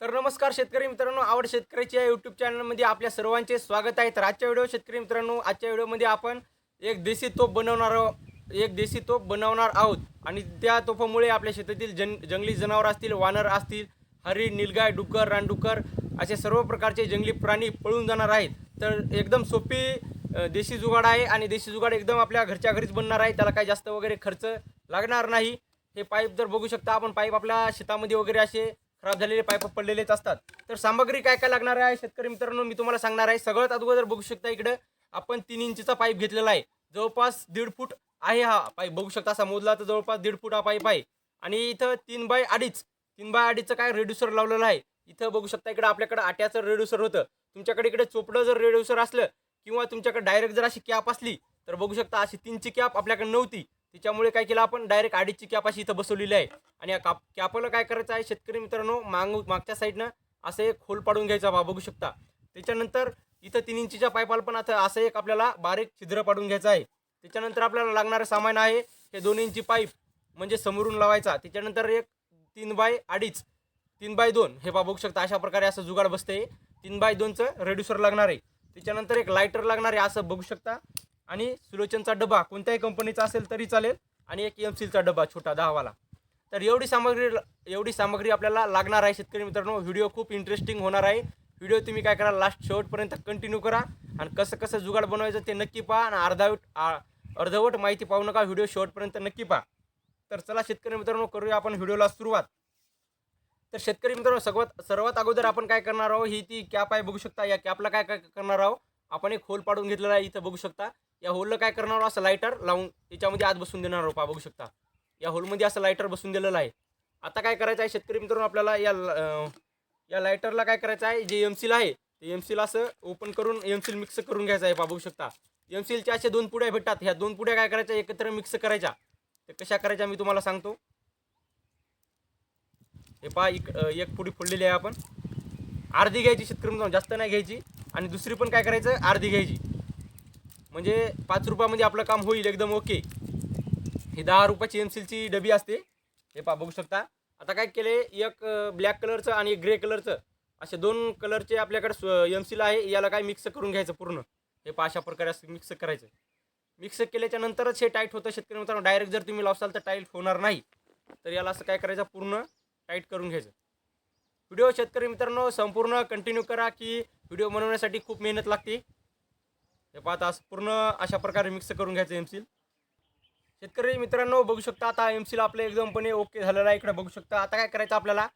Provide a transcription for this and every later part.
तर नमस्कार शेतकरी मित्रांनो आवड शेतकऱ्याच्या या यूट्यूब चॅनलमध्ये आपल्या सर्वांचे स्वागत आहे. तर आजच्या व्हिडिओ शेतकरी मित्रांनो आजच्या व्हिडिओमध्ये आपण एक देशी तोप बनवणार आहो- एक देशी तोप बनवणार आहोत. आणि त्या तोफामुळे आपल्या शेतातील जन जंगली जनावर असतील वानर असतील हरी निलगाय डुक्कर रानडुक्कर असे सर्व प्रकारचे जंगली प्राणी पळून जाणार आहेत. तर एकदम सोपी देशी जुगाड आहे आणि देशी जुगाड एकदम आपल्या घरच्या घरीच बनणार आहे. त्याला काही जास्त वगैरे खर्च लागणार नाही. हे पाईप जर बघू शकता आपण पाईप आपल्या शेतामध्ये वगैरे असे खराब झालेले पाईप पडलेलेच असतात. तर सामग्री काय काय लागणार आहे शेतकरी मित्रांनो? मी तुम्हाला सांगणार आहे. सगळ्यात अगोदर बघू शकता इकडं आपण तीन इंचचा पाईप घेतलेला आहे. जवळपास दीड फूट आहे हा पाईप. बघू शकता असा मोजला तर जवळपास दीड फूट हा पाईप आहे. आणि इथं तीन बाय अडीच तीन बाय अडीचचं काय रेड्युसर लावलेलं आहे. इथं बघू शकता इकडं आपल्याकडे आट्याचं रेड्युसर होतं. तुमच्याकडे इकडे चोपडं जर रेड्युसर असलं किंवा तुमच्याकडे डायरेक्ट जर अशी कॅप असली तर बघू शकता अशी तीनची कॅप आपल्याकडे नव्हती. त्याच्यामुळे काय केलं आपण? डायरेक्ट अडीचची कॅप अशी इथं बसवलेली आहे. आणि या काप कॅपाला काय करायचं आहे? शेतकरी मित्रांनो माग मागच्या साईडनं असं एक खोल पाडून घ्यायचा बा बघू शकता. त्याच्यानंतर इथं तीन इंचीच्या पाईपाला पण आता असं एक आपल्याला बारीक छिद्र पाडून घ्यायचं आहे. त्याच्यानंतर आपल्याला लागणारं सामान आहे. हे दोन इंची पाईप म्हणजे समोरून लावायचा. त्याच्यानंतर एक तीन बाय अडीच तीन बाय दोन हे बा बघू शकता. अशा प्रकारे असं जुगाड बसते तीन बाय दोनचं रेड्युसर लागणार आहे. त्याच्यानंतर एक लायटर लागणार आहे असं बघू शकता. आणि सुलोचनचा डबा कोणत्याही कंपनीचा असेल तरी चालेल. आणि एक एम सीलचा डबा छोटा दहावाला. तर एवढी सामग्री एवढी सामग्री आपल्याला लागणार आहे शेतकरी मित्रांनो. व्हिडिओ खूप इंटरेस्टिंग होणार आहे. व्हिडिओ तुम्ही काय करा लास्ट शेवटपर्यंत कंटिन्यू करा. आणि कसं कसं जुगाड बनवायचं ते नक्की पहा. आणि अर्धावट अर्धवट माहिती पाहू नका. व्हिडिओ शेवटपर्यंत नक्की पहा. तर चला शेतकरी मित्रांनो करूया आपण व्हिडिओला सुरुवात. तर शेतकरी मित्रांनो सर्वात सर्वात अगोदर आपण काय करणार आहोत ही ती कॅप आहे बघू शकता. या कॅपला काय काय करणार आहोत? आपण एक होल पाडून घेतलेला आहे इथं बघू शकता. या होलला काय करणार? असं लायटर लावून त्याच्यामध्ये आत बसून देणार आहोत पहा बघू शकता. या होलमध्ये असं लायटर बसून दिलेलं आहे. आता काय करायचं आहे शेतकरी मित्रांनो आपल्याला या ल- या लायटरला काय करायचं आहे जे एम सील आहे ते एम सील असं ओपन करून एम सील मिक्स करून घ्यायचं आहे पहा बघू शकता. एम सीलच्या असे दोन पुड्या भेटतात. ह्या दोन पुड्या काय करायच्या एकत्र मिक्स करायच्या. तर कशा करायच्या मी तुम्हाला सांगतो. हे पहा एक एक पुडी फोडलेली आहे आपण. अर्धी घ्यायची शेतकरी मित्रांनो जास्त नाही घ्यायची. आणि दुसरी पण काय करायचं अर्धी घ्यायची. म्हणजे पाच रुपयामध्ये आपलं काम होईल एकदम ओके. हे दहा रुपयाची एम सीलची डबी असते. हे पा बघू शकता. आता काय केले एक ब्लॅक कलरचं आणि एक ग्रे कलरचं असे दोन कलरचे आपल्याकडे एम सील आहे याला काय मिक्स करून घ्यायचं पूर्ण. हे पा अशा प्रकारे असं मिक्स करायचं. मिक्स केल्याच्या नंतरच हे टाईट होतं. शेतकरी मित्रांनो डायरेक्ट जर तुम्ही लावसाल तर टाईट होणार नाही. तर याला असं काय करायचं पूर्ण टाईट करून घ्यायचं. व्हिडिओ शेतकरी मित्रांनो संपूर्ण कंटिन्यू करा की व्हिडिओ बनवण्यासाठी खूप मेहनत लागते. हे पाहता असं पूर्ण अशा प्रकारे मिक्स करून घ्यायचं एम सील शेतकरी मित्रांनो बघू शकता आता एम सील आपलं एकदमपणे ओके झालेलं आहे. इकडे बघू शकता आता काय करायचं आपल्याला?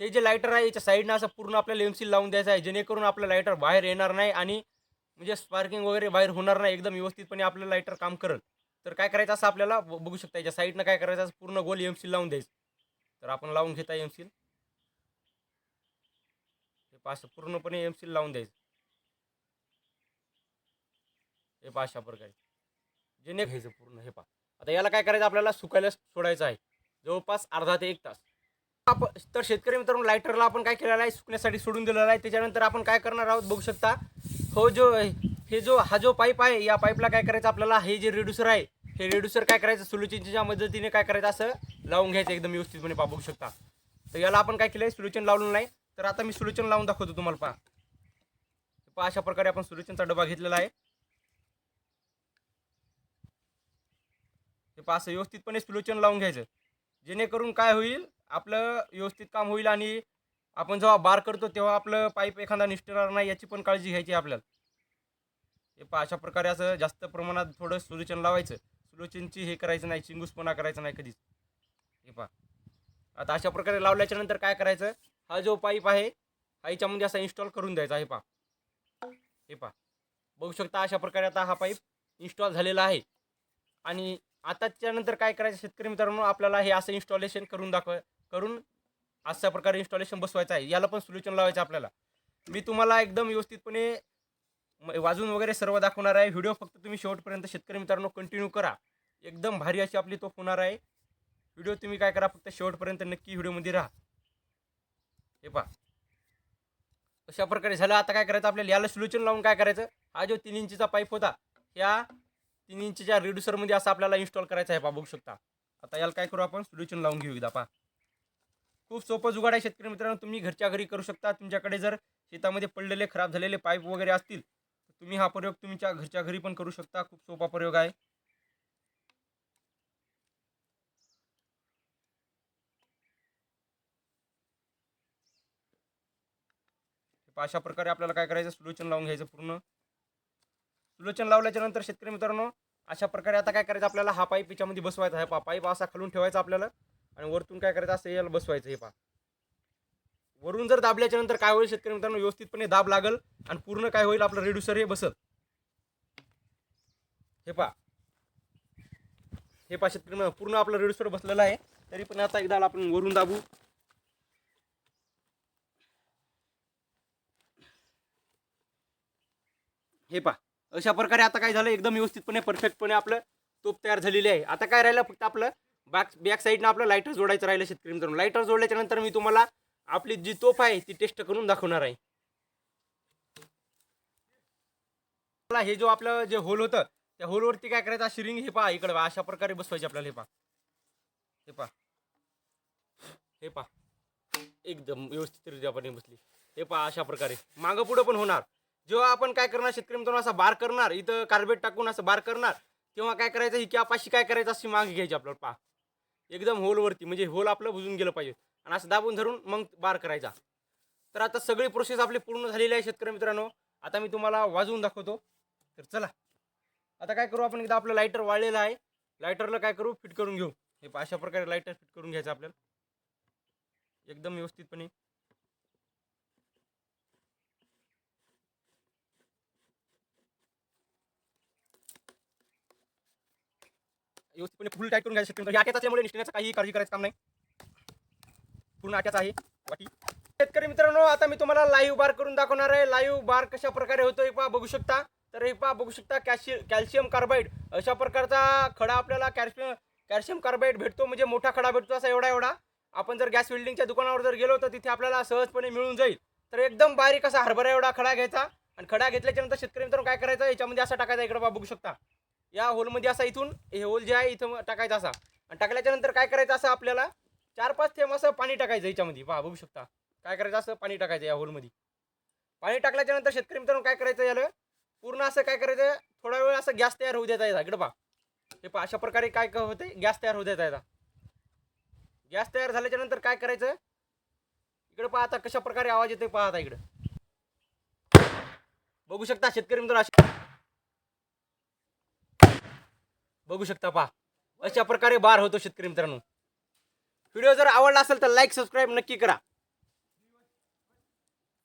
हे जे लायटर आहे याच्या साईडनं असं पूर्ण आपल्याला एम सील लावून द्यायचं आहे. जेणेकरून आपलं लायटर बाहेर येणार नाही आणि म्हणजे स्पार्किंग वगैरे बाहेर होणार नाही. एकदम व्यवस्थितपणे आपलं लायटर काम करेल. तर काय करायचं असं आपल्याला? बघू शकता याच्या साईडनं काय करायचं असं पूर्ण गोल एम सील लावून द्यायचं. तर आपण लावून घेता एम सील हे पाच पूर्णपणे एम सील लावून द्यायचं. हे पहा अशा प्रकारे. जेणे घ्यायचं पूर्ण हे पहा. आता याला काय करायचं? आपल्याला सुकायला सोडायचं आहे. जवळपास अर्धा ते एक तास. तर शेतकरी मित्रांनो लायटरला आपण काय केलेलं आहे? सुकण्यासाठी सोडून दिलेलं आहे. त्याच्यानंतर आपण काय करणार आहोत? बघू शकता. हो जो हे जो हा जो पाईप आहे या पाईपला काय करायचं आपल्याला? हे जे रेड्युसर आहे हे रेड्युसर काय करायचं? सुलुचिंच्या मदतीने काय करायचं? असं लावून घ्यायचं एकदम व्यवस्थितपणे पहा बघू शकता. तर याला आपण काय केलं आहे सुलोचन लावलेलं नाही. तर आता मी सुलोचन लावून दाखवतो तुम्हाला पहा. पहा अशा प्रकारे आपण सुलोचनचा डबा घेतलेला आहे. हे पहा असं व्यवस्थितपणे स्लोचन लावून घ्यायचं. जेणेकरून काय होईल आपलं व्यवस्थित काम होईल आणि आपण जेव्हा बार करतो तेव्हा आपलं पाईप एखादा निष्ठणार नाही याची पण काळजी घ्यायची आपल्याला. हे पहा अशा प्रकारे असं जास्त प्रमाणात थोडं सुलोचन लावायचं. सुलोचनची हे करायचं नाही चिंगूसपणा करायचा नाही कधीच. हे पहा. आता अशा प्रकारे लावल्याच्या नंतर काय करायचं? हा जो पाईप आहे हा याच्यामध्ये असा इन्स्टॉल करून द्यायचा. हे पहा. हे पहा. बघू शकता अशा प्रकारे आता हा पाईप इन्स्टॉल झालेला आहे. आणि आताच्या नंतर काय करायचं? शेतकरी मित्रांनो आपल्याला हे असं इन्स्टॉलेशन करून दाखव करून अशा प्रकारे इन्स्टॉलेशन बसवायचं आहे. याला पण सोल्युशन लावायचं आपल्याला. मी तुम्हाला एकदम व्यवस्थितपणे वाजून वगैरे सर्व दाखवणार आहे. व्हिडिओ फक्त तुम्ही शेवटपर्यंत शेतकरी मित्रांनो कंटिन्यू करा. एकदम भारी अशी आपली तोफ होणार आहे. व्हिडिओ तुम्ही काय करा फक्त शेवटपर्यंत नक्की व्हिडिओमध्ये राहा. हे पहा. अशा प्रकारे झालं. आता काय करायचं? आपल्याला याला सोल्युशन लावून काय करायचं? हा जो तीन इंचीचा पाईप होता ह्या तीन इंचच्या रेड्युसरमध्ये असं आपल्याला इन्स्टॉल करायचं आहे पा बघू शकता. आता याला काय करू आपण? सोल्युशन लावून घेऊ एकदा पा खूप सोपं जुगाड आहे शेतकरी मित्रांनो. तुम्ही घरच्या घरी करू शकता. तुमच्याकडे जर शेतामध्ये पडलेले खराब झालेले पाईप वगैरे असतील तर तुम्ही हा प्रयोग तुमच्या घरच्या घरी पण करू शकता. खूप सोपा प्रयोग आहे. अशा प्रकारे आपल्याला काय करायचं? सोल्युशन लावून घ्यायचं पूर्ण. सुलोचन लावल्याच्या नंतर शेतकरी मित्रांनो अशा प्रकारे आता काय करायचं? आपल्याला हा पाईप याच्यामध्ये बसवायचा आहे. पा पाईप असा खालून ठेवायचा आपल्याला. आणि वरतून काय करायचं असं याला बसवायचं हे पा वरून जर दाबल्याच्या नंतर काय होईल शेतकरी मित्रांनो? व्यवस्थितपणे दाब लागल आणि पूर्ण काय होईल? आपलं रेड्युसर हे बसल. हे पा हे पा शेतकरी पूर्ण आपलं रेड्युसर बसलेलं आहे. तरी पण आता एकदा आपण वरून दाबू. हे पा अशा प्रकारे आता काय झालं एकदम व्यवस्थितपणे परफेक्टपणे आपलं तोप तयार झालेली आहे. आता काय राहिलं फक्त आपलं बॅक बॅक साईडनं आपलं लायटर जोडायचं राहिलं शेतकरी मित्रांनो. लायटर जोडल्याच्या नंतर मी तुम्हाला आपली जी तोफ आहे ती टेस्ट करून दाखवणार आहे. मला हे जो आपलं जे होल होतं त्या होलवरती काय करायचं शिरिंग हे पहा इकडे अशा प्रकारे बसवायचे आपल्याला हे पहा. हे पहा. हे पहा. एकदम व्यवस्थितरित्यापणे बसली. हे पहा अशा प्रकारे. मागं पुढं पण होणार. जेव्हा आपण काय करणार शेतकरी मित्रांनो असा बार करणार इथं कार्बेट टाकून असं बार करणार तेव्हा काय करायचं ही कॅपाशी काय करायचं अशी मागे घ्यायची आपल्याला पहा. एकदम होलवरती म्हणजे होल आपलं बुजून गेलं पाहिजे. आणि असं दाबून धरून मग बार करायचा. तर आता सगळी प्रोसेस आपली पूर्ण झालेली आहे शेतकरी मित्रांनो. आता मी तुम्हाला वाजवून दाखवतो. तर चला. आता काय करू आपण एकदा आपलं लायटर वाळलेलं आहे. लायटरला काय करू? फिट करून घेऊ. हे अशा प्रकारे लायटर फिट करून घ्यायचं आपल्याला. एकदम व्यवस्थितपणे. व्यवस्थितपणे फुल टाईट करून घ्यायचं शेतकरी मित्रांनो. असल्यामुळे निष्ठण्याचं काही काळजी करायचं काम नाही. पूर्ण आट्याचं आहे. वाटी. शेतकरी मित्रांनो आता मी तुम्हाला लाईव्ह बार करून दाखवणार आहे. लाईव्ह बार कशा प्रकारे होतो हे पहा बघू शकता. तर हे पहा बघू शकता कॅल्शि कॅल्शियम कार्बाईड अशा प्रकारचा खडा आपल्याला कॅल्शियम कॅल्शियम कार्बाईड भेटतो. म्हणजे मोठा खडा भेटतो असा एवढा एवढा. आपण जर गॅस वेल्डिंगच्या दुकानावर जर गेलो तर तिथे आपल्याला सहजपणे मिळून जाईल. तर एकदम बारीक असा हरभरा एवढा खडा घ्यायचा. आणि खडा घेतल्याच्या नंतर शेतकरी मित्रांनो काय करायचं? याच्यामध्ये असा टाकायचा इकडे पहा बघू शकता. या होलमध्ये असा इथून हे होल जे आहे इथं टाकायचा असा. आणि टाकल्याच्या नंतर काय करायचं असं आपल्याला? चार पाच थेंब असं पाणी टाकायचं याच्यामध्ये. पहा बघू शकता. काय करायचं असं पाणी टाकायचं या होलमध्ये पाणी टाकल्याच्या नंतर शेतकरी मित्रांनो काय करायचं याला? पूर्ण असं काय करायचं? थोडा वेळ असं गॅस तयार होऊ देता येतात इकडं पहा. हे पहा अशा प्रकारे काय काय होते गॅस तयार होऊ देता याचा गॅस तयार झाल्याच्यानंतर काय करायचं? इकडं पहा आता कशा प्रकारे आवाज येतोय पहा आता इकडं. बघू शकता शेतकरी मित्र अशा बघू शकता पहा. अशा प्रकारे बार होतो शेतकरी मित्रांनो. व्हिडिओ जर आवडला असेल तर लाईक सबस्क्राईब नक्की करा.